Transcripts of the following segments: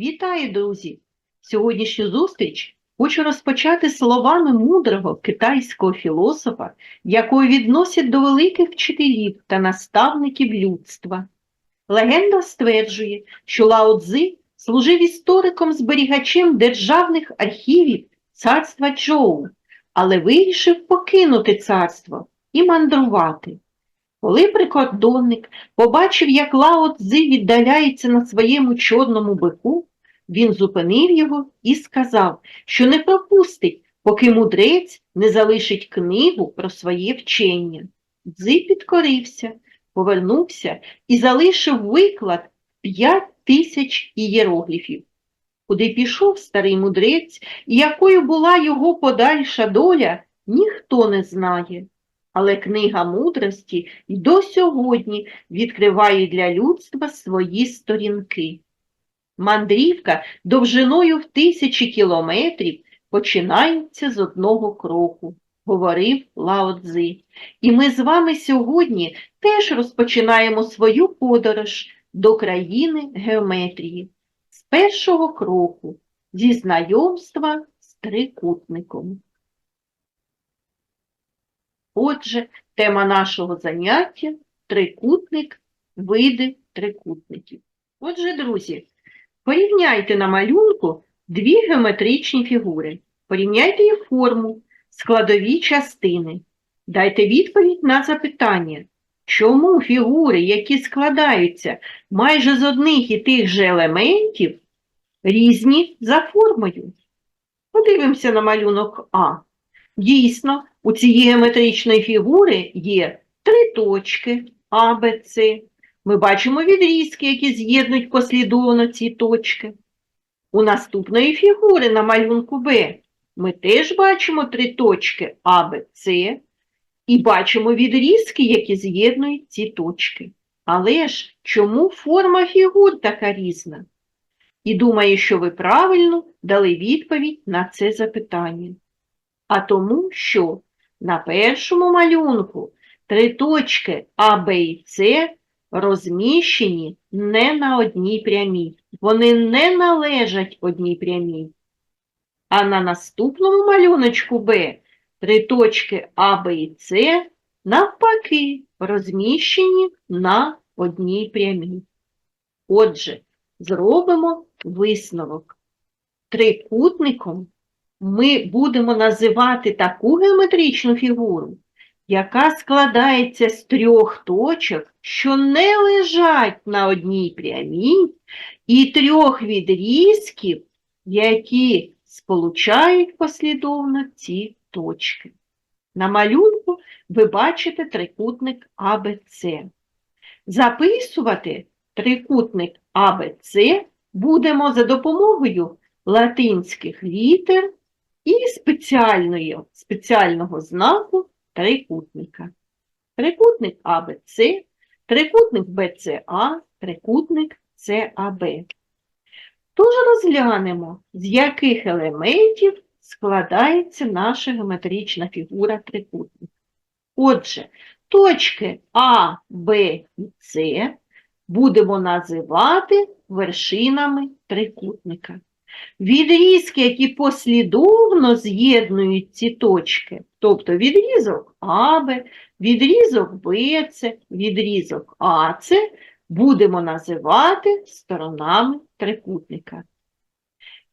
Вітаю, друзі! Сьогоднішню зустріч хочу розпочати словами мудрого китайського філософа, якого відносять до великих вчителів та наставників людства. Легенда стверджує, що Лао Цзи служив істориком-зберігачем державних архівів царства Чоу, але вирішив покинути царство і мандрувати. Коли прикордонник побачив, як Лао Цзи віддаляється на своєму чорному бику, він зупинив його і сказав, що не пропустить, поки мудрець не залишить книгу про своє вчення. Цзи підкорився, повернувся і залишив виклад п'ять тисяч ієрогліфів. Куди пішов старий мудрець і якою була його подальша доля, ніхто не знає. Але книга мудрості й до сьогодні відкриває для людства свої сторінки. Мандрівка довжиною в тисячі кілометрів починається з одного кроку, говорив Лао Цзи. І ми з вами сьогодні теж розпочинаємо свою подорож до країни геометрії з першого кроку, зі знайомства з трикутником. Отже, тема нашого заняття трикутник, види трикутників. Отже, друзі, порівняйте на малюнку дві геометричні фігури. Порівняйте їх форму, складові частини. Дайте відповідь на запитання, чому фігури, які складаються майже з одних і тих же елементів, різні за формою. Подивимося на малюнок А. Дійсно, у цієї геометричної фігури є три точки А, Б, С. Ми бачимо відрізки, які з'єднують послідовно ці точки. У наступної фігури на малюнку Б ми теж бачимо три точки А, Б, С і бачимо відрізки, які з'єднують ці точки. Але ж чому форма фігур така різна? І думаю, що ви правильно дали відповідь на це запитання. А тому, що на першому малюнку три точки А, Б і С розміщені не на одній прямій. Вони не належать одній прямій. А на наступному малюночку Б три точки А, Б і С навпаки розміщені на одній прямій. Отже, зробимо висновок. Трикутником ми будемо називати таку геометричну фігуру, яка складається з трьох точок, що не лежать на одній прямій, і трьох відрізків, які сполучають послідовно ці точки. На малюнку ви бачите трикутник АБЦ. Записувати трикутник АБЦ будемо за допомогою латинських літер і спеціального знаку трикутника. Трикутник АБЦ, трикутник БЦА, трикутник ЦАБ. Тож розглянемо, з яких елементів складається наша геометрична фігура трикутника. Отже, точки А, Б і С будемо називати вершинами трикутника. Відрізки, які послідовно з'єднують ці точки, тобто відрізок АБ, відрізок БЦ, відрізок АЦ, будемо називати сторонами трикутника.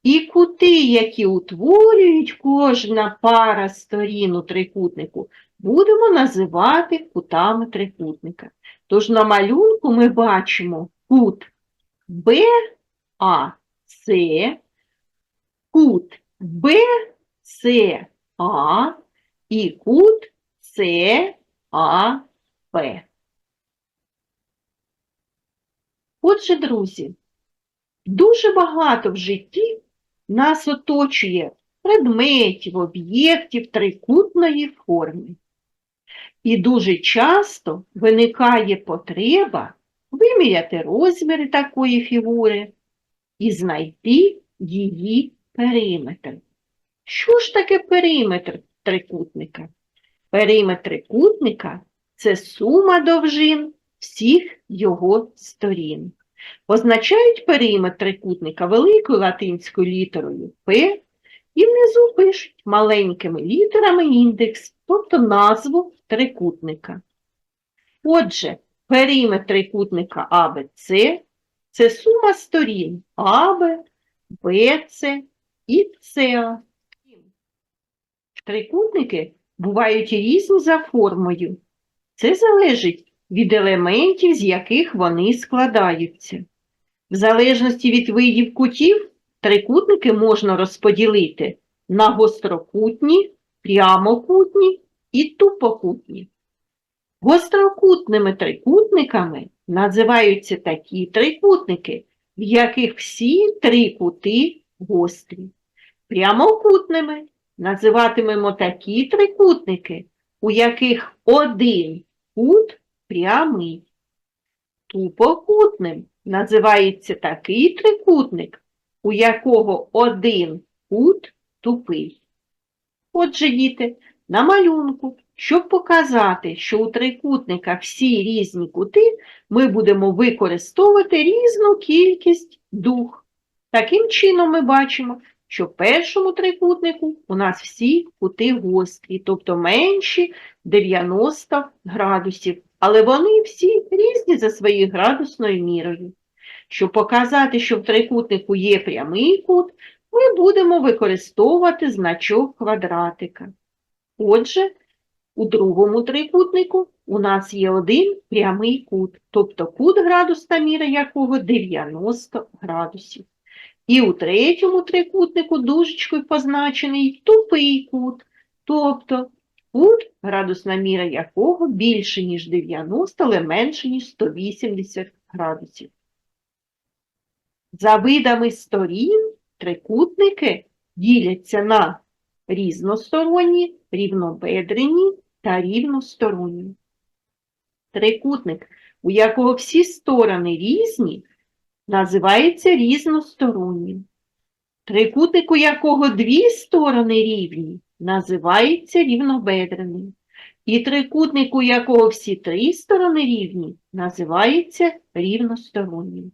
І кути, які утворюють кожна пара сторін у трикутнику, будемо називати кутами трикутника. Тож на малюнку ми бачимо кут БАЦ, кут БЦА і кут САБ. Отже, друзі, дуже багато в житті нас оточує предметів, об'єктів трикутної форми. І дуже часто виникає потреба виміряти розміри такої фігури і знайти її периметр. Що ж таке периметр трикутника? Периметр трикутника це сума довжин всіх його сторін. Позначають периметр трикутника великою латинською літерою П і внизу пишуть маленькими літерами індекс, тобто назву трикутника. Отже, периметр трикутника АБЦ – це сума сторін АБ, БЦ і СА. Трикутники бувають різні за формою. Це залежить від елементів, з яких вони складаються. В залежності від видів кутів, трикутники можна розподілити на гострокутні, прямокутні і тупокутні. Гострокутними трикутниками називаються такі трикутники, в яких всі три кути гострі. Прямокутними називатимемо такі трикутники, у яких один кут прямий. Тупокутним називається такий трикутник, у якого один кут тупий. Отже, діти, на малюнку, щоб показати, що у трикутника всі різні кути, ми будемо використовувати різну кількість дух. Таким чином ми бачимо, що в першому трикутнику у нас всі кути гострі, тобто менші 90 градусів, але вони всі різні за своєю градусною мірою. Щоб показати, що в трикутнику є прямий кут, ми будемо використовувати значок квадратика. Отже, у другому трикутнику у нас є один прямий кут, тобто кут градусна міра якого 90 градусів. І у третьому трикутнику дужечкою позначений тупий кут, тобто кут, градусна міра якого більше, ніж 90, але менше, ніж 180 градусів. За видами сторін трикутники діляться на різносторонні, рівнобедрені та рівносторонні. Трикутник, у якого всі сторони різні, називається різностороннім. Трикутник, у якого дві сторони рівні, називається рівнобедреним. І трикутник, у якого всі три сторони рівні, називається рівностороннім.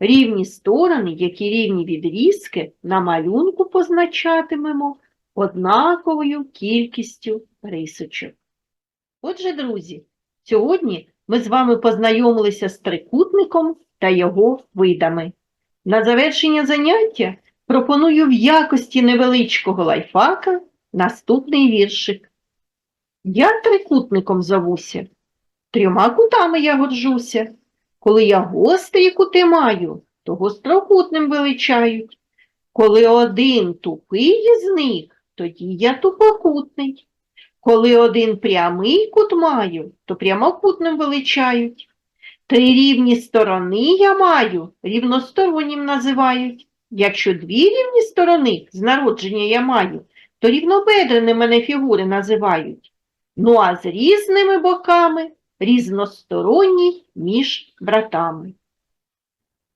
Рівні сторони, які рівні відрізки, на малюнку позначатимемо однаковою кількістю рисочок. Отже, друзі, сьогодні ми з вами познайомилися з трикутником та його видами. На завершення заняття пропоную в якості невеличкого лайфака наступний віршик. Я трикутником зовуся, трьома кутами я горжуся. Коли я гострі кути маю, то гострокутним величають. Коли один тупий із них, тоді я тупокутний. Коли один прямий кут маю, то прямокутним величають. Три рівні сторони я маю, рівностороннім називають. Якщо дві рівні сторони з народження я маю, то рівнобедрені мене фігури називають. Ну а з різними боками різносторонній між братами.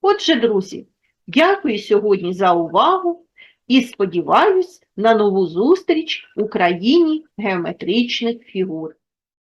Отже, друзі, дякую сьогодні за увагу і сподіваюсь на нову зустріч в Україні геометричних фігур.